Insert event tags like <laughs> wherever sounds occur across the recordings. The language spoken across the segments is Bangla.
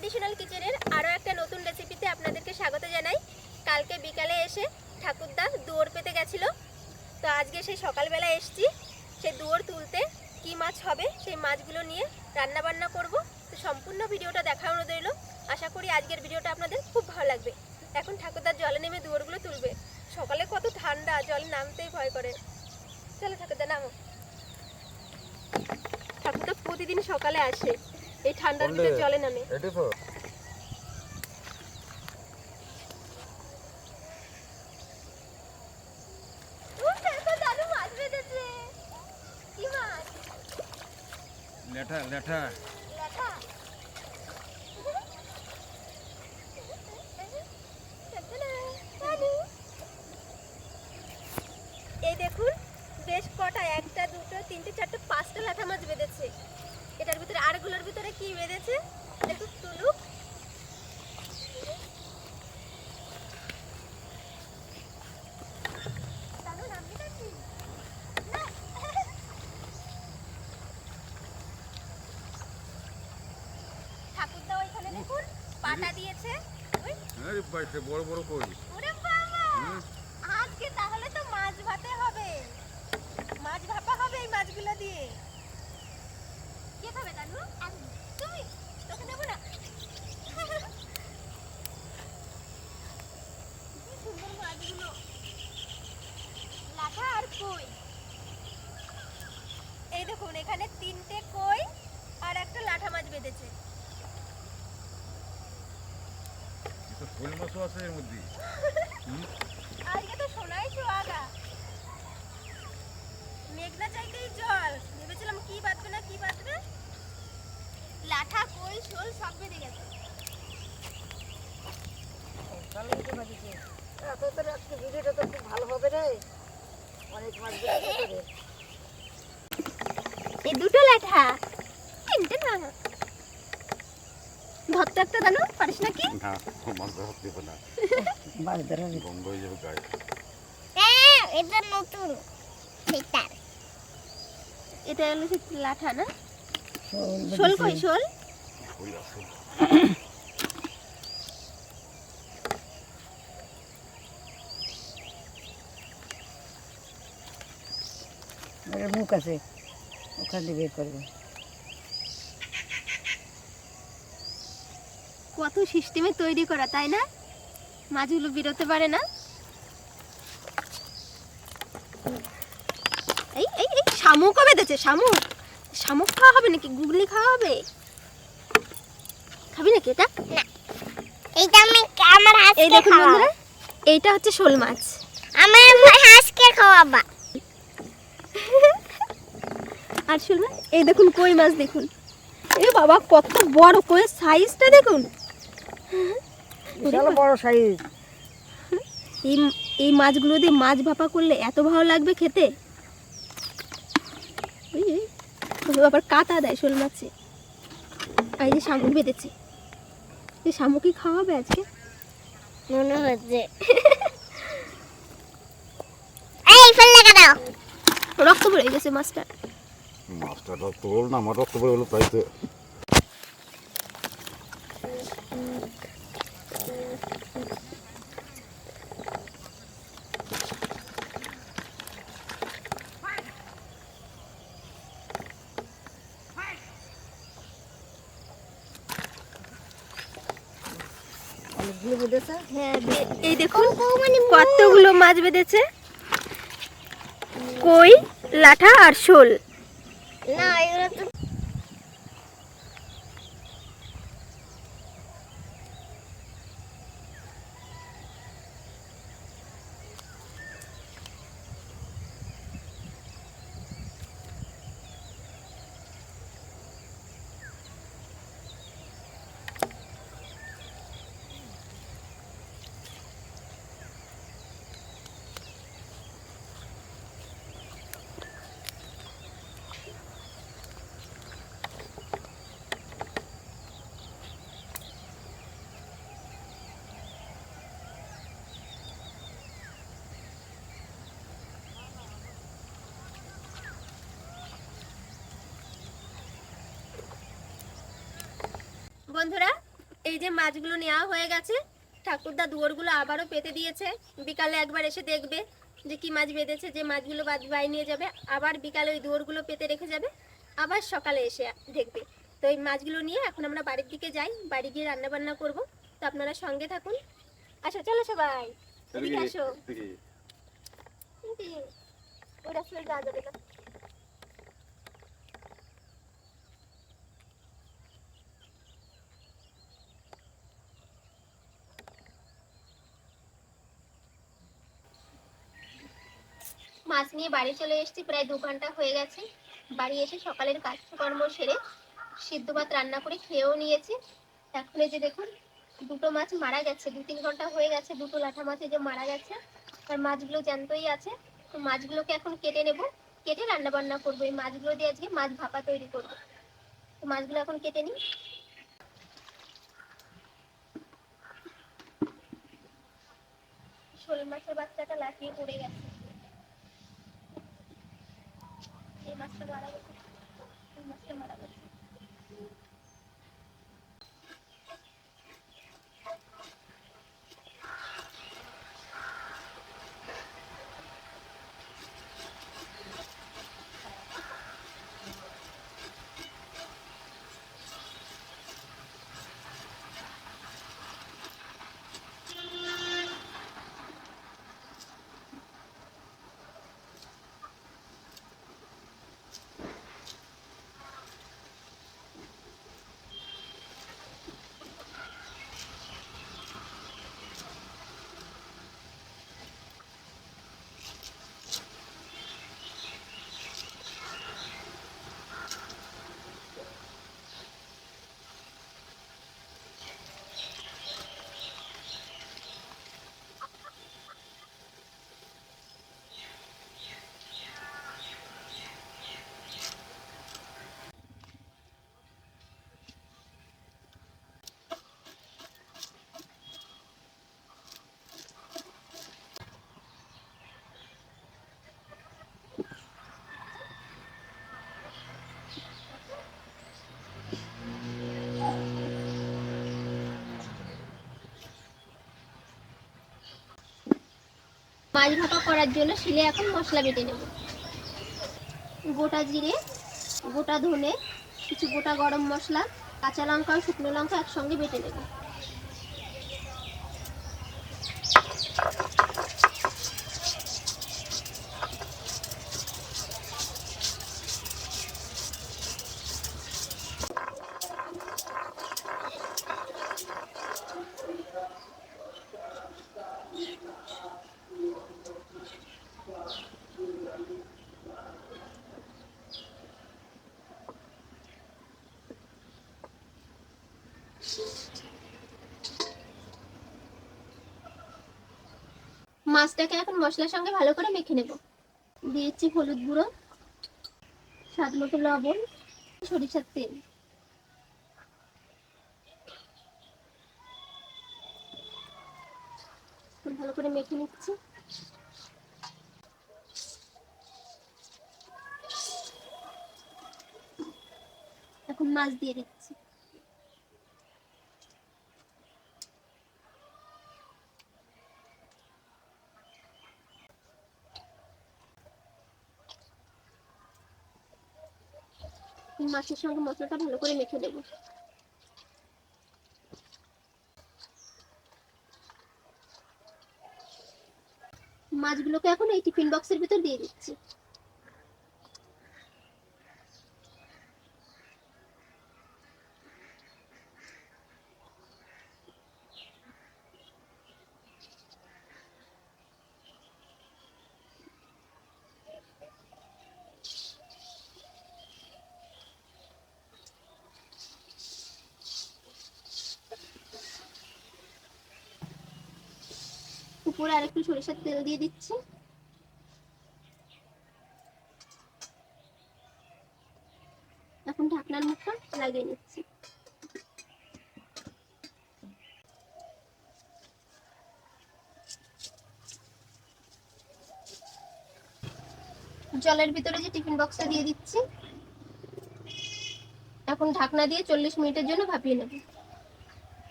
ট্রেডিশনাল কিচেনের আরও একটা নতুন রেসিপিতে আপনাদেরকে স্বাগত জানাই। কালকে বিকালে এসে ঠাকুরদা দুয়োর পেতে গেছিল। তো আজকে সেই সকালবেলা এসছি, সেই দুয়োর তুলতে কি মাছ হবে সেই মাছগুলো নিয়ে রান্না বান্না করব। তো সম্পূর্ণ ভিডিওটা অনুরোধ রইল। আশা করি আজকের ভিডিওটা আপনাদের খুব ভালো লাগবে। এখন ঠাকুরদার জলে নেমে দুয়োরগুলো তুলবে। সকালে কত ঠান্ডা, জলে নামতেই ভয় করে। চলো ঠাকুরদা নামো। ঠাকুরদা প্রতিদিন সকালে আসে। এই ঠান্ডার ভিতরে জলে নামে। এটি তো? লেঠা লেঠা। এই দেখুন বেশ কটা একটা দুটো তিনটে চারটে পাঁচটা লাঠা মাছ বেঁধেছে। এটার ভিতরে আরগুলোর ভিতরে কি বেঁধেছে? তুলুক। পাটা দিয়েছে। আরে পাইছে বড় বড় কই? ওরে বাবা! আজকে তাহলে তো মাছ ভাতে হবে। মাছ ভাপা হবে এই মাছগুলো দিয়ে। কে খাবে দানু তুমি? তোকে দেবো না? সুন্দর মাছগুলো লাঠা আর কই? এই দেখুন এখানে তিনটে কই আর একটা লাঠা মাছ বেঁধেছে। তো শোল মাছও আছে এর মধ্যে। আজকে তো সোনাই সোহাগা। মেঘনা চাইতেই জল। ভেবেছিলাম কি বাঁধবে না কি বাঁধবে লাঠা কই শোল সব বেঁধে গেছে। ভালোই তো বাজিছে এত তো আজকে ভিডিওটা তো খুব ভালো হবে রে। অনেক মাছ বেরিয়েছে তো রে। এই দুটো লাঠা তিনটে না। ধরতে একটা জানো পারিস নাকি? না মাছ ধরা দেবো না। মাছ ধরা বন্ধ হয়ে যাবে গায়ে হ্যাঁ এটা নতুন। এটা হলো লাঠা না? শোল কই শোল? মুখ আছে ওখান বের করবে। কত সিস্টেমে তৈরি করা তাই না? মাছগুলো বেরোতে পারে না। এই এই এই। শামুকও বেঁধেছে শামুক। শামুক খাওয়া হবে নাকি? গুগলি খাওয়া হবে? খাবি নাকি এটা? এইটা আমি আমার এই দেখুন বন্ধুরা এইটা হচ্ছে শোল মাছ। আমার হাঁসকে খাওয়াবা। আর শোল মাছ? এই দেখুন কই মাছ দেখুন। এ বাবা কত বড় কই সাইজটা দেখুন। বিশাল বড় সাইজ। এই এই মাছগুলো দিয়ে মাছ ভাপা করলে এত ভালো লাগবে খেতে? ওই আবার কাটা দেয় শোল মাছে। আর এই যে শামুক বেঁধেছে। এই শামুকই খাওয়াবে আজকে। মনে হচ্ছে। <laughs> এই ফেলে দাও। রক্ত পড়ে গেছে মাছটা। মাছটা রক্ত বল না আমার রক্ত হলো তাই তো অনেকগুলো বেঁধেছে হ্যাঁ বে- এই দেখুন কতগুলো মাছ বেঁধেছে। কই লাঠা আর শোল। না বন্ধুরা এই যে মাছগুলো নেওয়া হয়ে গেছে ঠাকুরদা দুয়ারগুলো আবারও পেতে দিয়েছে। বিকালে একবার এসে দেখবে যে কি মাছ বেঁধেছে যে মাছগুলো বাই নিয়ে যাবে আবার বিকালে ওই দুয়ারগুলো পেতে রেখে যাবে আবার সকালে এসে দেখবে। তো এই মাছগুলো নিয়ে এখন আমরা বাড়ির দিকে যাই বাড়ি গিয়ে রান্না বান্না করব। তো আপনারা সঙ্গে থাকুন। আসো চলো সবাই। আসো। ওই রাস্তায় যাওয়া যাবে না মাছ নিয়ে বাড়ি চলে এসেছি, প্রায় দু ঘণ্টা হয়ে গেছে। বাড়ি এসে সকালের কাজকর্ম সেরে সিদ্ধ ভাত রান্না করে খেয়েও নিয়েছি। এখন যে দেখুন, দুটো মাছ মারা গেছে, দু তিন ঘণ্টা হয়ে গেছে, দুটো লাঠা মাছ যে মারা গেছে। আর মাছগুলো জ্যান্তই আছে, তো মাছগুলোকে এখন কেটে নেব। কেটে রান্না বান্না করব। এই মাছগুলো দিয়ে আজকে মাছ ভাপা তৈরি করব। তো মাছগুলো এখন কেটে নিই। শোল মাছের বাচ্চাটা লাফিয়ে পড়ে গেছে। এই মাছটা মারা গেছে মাছ ভাপা করার জন্য শিলে এখন মশলা বেটে নেব। গোটা জিরে, গোটা ধনে, কিছু গোটা গরম মশলা, কাঁচা লঙ্কা, শুকনো লঙ্কা একসঙ্গে বেটে নেব। মাছটাকে এখন মশলার সঙ্গে ভালো করে মেখে নেব। দিয়েছি হলুদ গুঁড়ো, স্বাদ মতো লবণ, সরিষার তেল। ভালো করে মেখে নিচ্ছি। এখন মাছ দিয়ে দিচ্ছি। মাছের সঙ্গে মশলাটা ভালো করে মেখে দেবো মাছগুলোকে এখন এই টিফিন বক্সের ভিতর দিয়ে দিচ্ছি। উপরে আরেকটু সরিষার তেল দিয়ে দিচ্ছি। এখন ঢাকনার মুখটা লাগিয়ে নিচ্ছি। জলের ভিতরে যে টিফিন বক্সটা দিয়ে দিচ্ছি, এখন ঢাকনা দিয়ে চল্লিশ মিনিটের জন্য ভাপিয়ে নেব।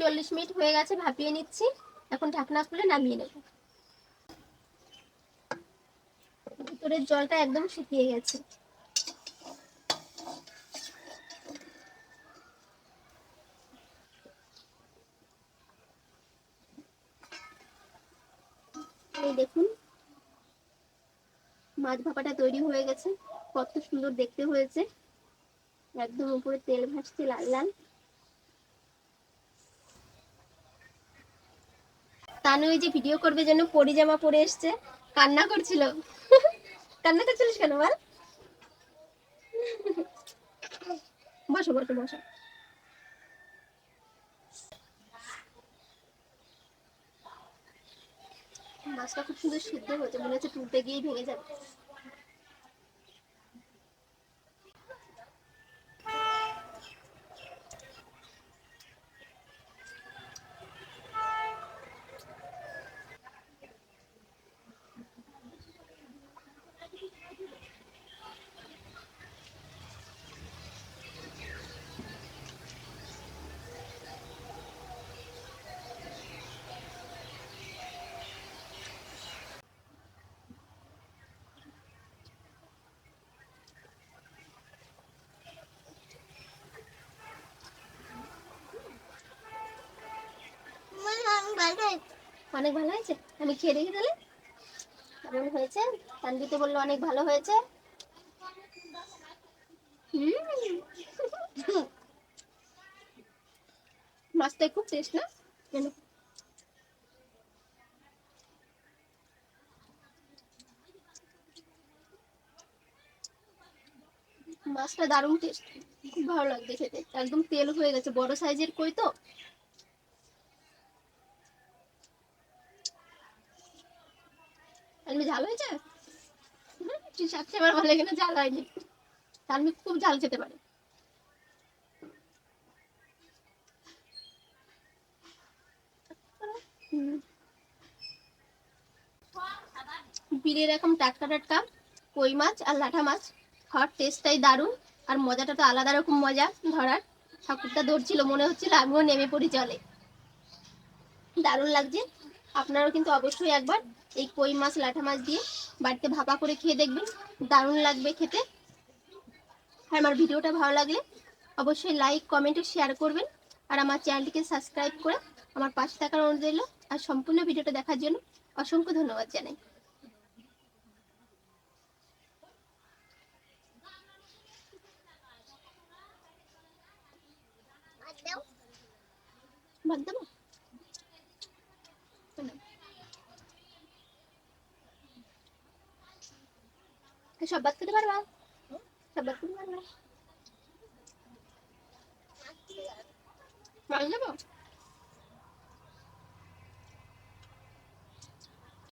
চল্লিশ মিনিট হয়ে গেছে, ভাপিয়ে নিচ্ছি। এখন ঢাকনা খুলে নামিয়ে নেব। ভিতরের জলটা একদম শুকিয়ে গেছে। দেখুন, মাছ ভাপাটা তৈরি হয়ে গেছে। কত সুন্দর দেখতে হয়েছে। একদম উপরে তেল ভাসছে লাল লাল তানু এই যে ভিডিও করবে যেন পরি জামা পরে এসছে। কান্না করছিল। কান্না করছিলিস কেন, বল? বসো বসো বসো। মাছটা খুব সুন্দর সিদ্ধ হয়েছে, মনে হচ্ছে তুলতে গিয়েই ভেঙে যাবে। অনেক ভালো হয়েছে? আমি খেয়ে দেখি তাহলে। কেমন হয়েছে? তানবিতে বলল অনেক ভালো হয়েছে। মাছটা খুব টেস্ট না? মাছটা দারুণ টেস্ট খুব ভালো লাগছে খেতে। একদম তেল হয়ে গেছে। বড় সাইজের কই তো? তানভি ঝাল হয়েছে? সাথে আমার ভালো লাগে না ঝাল হয়নি। তানভি খুব ঝাল খেতে পারে। বিলে এরকম টাটকা টাটকা কই মাছ আর লাঠা মাছ। খাওয়ার টেস্টটাই দারুণ আর মজাটা তো আলাদা রকম মজা ধরার। ঠাকুরটা ধরছিল, মনে হচ্ছিল আমিও নেমে পড়ি জলে। দারুণ লাগছে। আপনারাও কিন্তু অবশ্যই একবার এই কই মাছ, লাঠা মাছ দিয়ে বাড়িতে ভাপা করে খেয়ে দেখবেন। দারুণ লাগবে খেতে। আর আমার ভিডিওটা ভালো লাগলে অবশ্যই লাইক কমেন্ট শেয়ার করবেন। আর আমার চ্যানেলটিকে সাবস্ক্রাইব করে আমার পাশে থাকার অনুরোধ রইল। আর সম্পূর্ণ ভিডিওটা দেখার জন্য অসংখ্য ধন্যবাদ জানাই। ভাত দেবো না। সব বাদ খেতে পারবা সব বাদ